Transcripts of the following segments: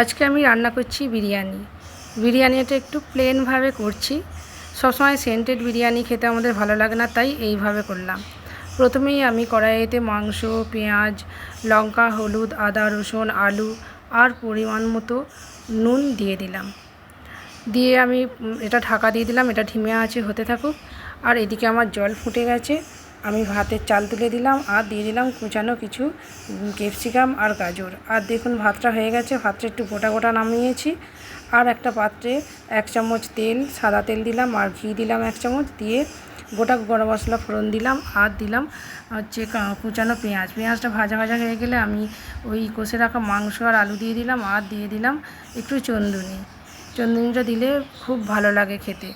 আজকে আমি রান্না করছি বিরিয়ানি। বিরিয়ানিটা একটু প্লেনভাবে করছি। সবসময় সেন্টেড বিরিয়ানি খেতে আমাদের ভালো লাগে না, তাই এইভাবে করলাম। প্রথমেই আমি কড়াইতে মাংস, পেঁয়াজ, লঙ্কা, হলুদ, আদা, রসুন, আলু আর পরিমাণ মতো নুন দিয়ে দিলাম। দিয়ে আমি এটা ঢাকা দিয়ে দিলাম, এটা ঢিমে আছে, হতে থাকুক। আর এদিকে আমার জল ফুটে গেছে। আমি ভাতের চাল তুলে দিলাম, আর দিয়ে দিলাম কুচানো কিছু ক্যাপসিকাম আর গাজর। আর দেখুন ভাতটা হয়ে গেছে, ভাতটা একটু গোটা গোটা নামিয়েছি। আর একটা পাত্রে এক চামচ তেল, সাদা তেল দিলাম, আর ঘি দিলাম এক চামচ, দিয়ে গোটা গরম মশলা ফোড়ন দিলাম, আর দিলাম হচ্ছে কুচানো পেঁয়াজ। পেঁয়াজটা ভাজা ভাজা হয়ে গেলে আমি ওই কষে রাখা মাংস আর আলু দিয়ে দিলাম, আর দিয়ে দিলাম একটু চন্দুনি। চন্দুনিটা দিলে খুব ভালো লাগে খেতে।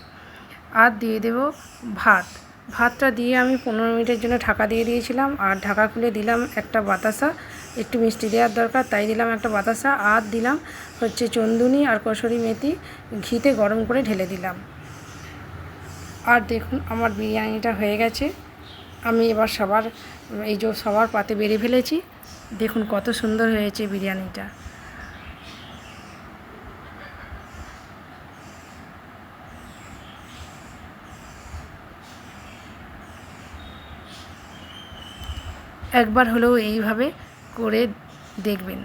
আর দিয়ে দেব ভাত। ভাতটা দিয়ে আমি পনেরো মিনিটের জন্য ঢাকা দিয়ে দিয়েছিলাম আর ঢাকা খুলে দিলাম একটা বাতাসা। একটু মিষ্টি দেওয়ার দরকার, তাই দিলাম একটা বাতাসা। আর দিলাম হচ্ছে চন্দুনি আর কসুরি মেথি, ঘিতে গরম করে ঢেলে দিলাম। আর দেখুন আমার বিরিয়ানিটা হয়ে গেছে। আমি এবার সবার, এই যে সবার পাতে বেড়ে ফেলেছি। দেখুন কত সুন্দর হয়েছে বিরিয়ানিটা। একবার হলেও এইভাবে করে দেখবেন।